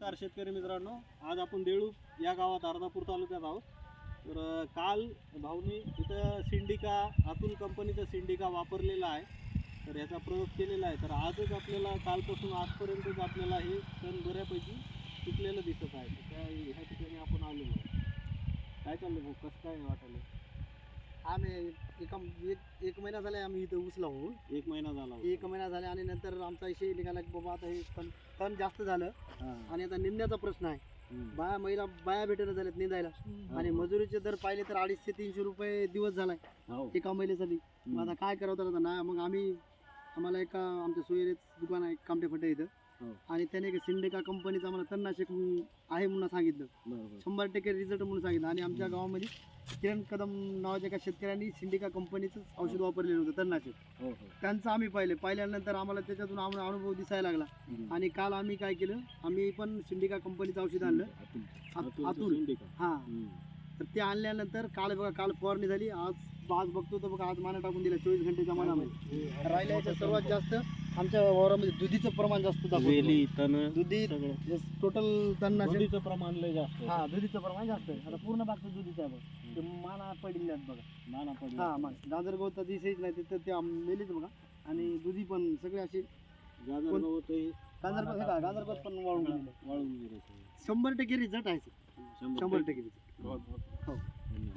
नमस्कार शेतकरी मित्रांनो. आज आपण देळू या गावात अर्धापूर तालुक्यात आहोत. तर काल भाऊनी इथं सिंडिका अतुल कंपनीचा सिंडिका वापरलेला आहे. तर याचा प्रयोग केलेला आहे. तर आजच आपल्याला कालपासून आजपर्यंतच आपल्याला हे सण बऱ्यापैकी टिकलेलं दिसत आहे. त्या ह्या ठिकाणी आपण आलेलो आहे काय चाललं भाऊ? कसं काय वाटलं आम्ही एका एक एक महिना झाला आम्ही इथं ऊस लावून. एक महिना झाला. एक महिना झाला आणि नंतर आमचा विषय निघाला की बाबा आता हे तण तण जास्त झालं. हां. आणि आता निंदण्याचा प्रश्न आहे. बाया महिला बाया भेटेना झाल्यात निंदायला. आणि मजुरीचे दर पाहिले तर अडीचशे तीनशे रुपये दिवस झालाय हो. एका महिलेसाठी. आता काय करावं तर आता नाही मग आम्ही आम्हाला एका आमच्या सोयरेच दुकान आहे कामटे फटे हो. इथं आणि त्याने एक सिंडेका कंपनीचं आम्हाला तणनाशक आहे म्हणून सांगितलं. शंभर टक्के रिझल्ट म्हणून सांगितलं. आणि आमच्या गावामध्ये किरण कदम नावाच्या एका शेतकऱ्यांनी सिंडिका कंपनीचं औषध वापरलेलं होतं तणनाशक. हो हो. त्यांचं आम्ही पाहिले. पाहिल्यानंतर आम्हाला त्याच्यातून आम्हाला अनुभव दिसायला लागला. आणि काल आम्ही काय केलं? आम्ही पण सिंडिका कंपनीचं औषध आणलं. अतुल. हां. हम्म. तर ते आणल्यानंतर काल बघा काल फवारणी झाली. आज आज बघतो तर बघा आज माना टाकून दिला चोवीस घंटेच्या मनामध्ये राहिल्याच्या सर्वात जास्त आमच्या वावरामध्ये दुधीचं प्रमाण जास्त दाखवतो. वेली तण दुधी सगळं. टोटल तणनाशक प्रमाण लय जास्त हा दुधीचं प्रमाण जास्त आहे. आता पूर्ण बागचं दुधीचं आहे बघा. ते माना पडलेले आहेत बघा. नाना पडला हा मग गाजर गवत तर दिसायच नाही तिथं ते मेलीच बघा. आणि दुधी पण सगळे असे गाजर गवत हे गाजर गवत पण वाळून. वाळून गेले. शंभर टक्के रिझल्ट आहे. शंभर टक्के. Result. हो, हो. हो धन्यवाद.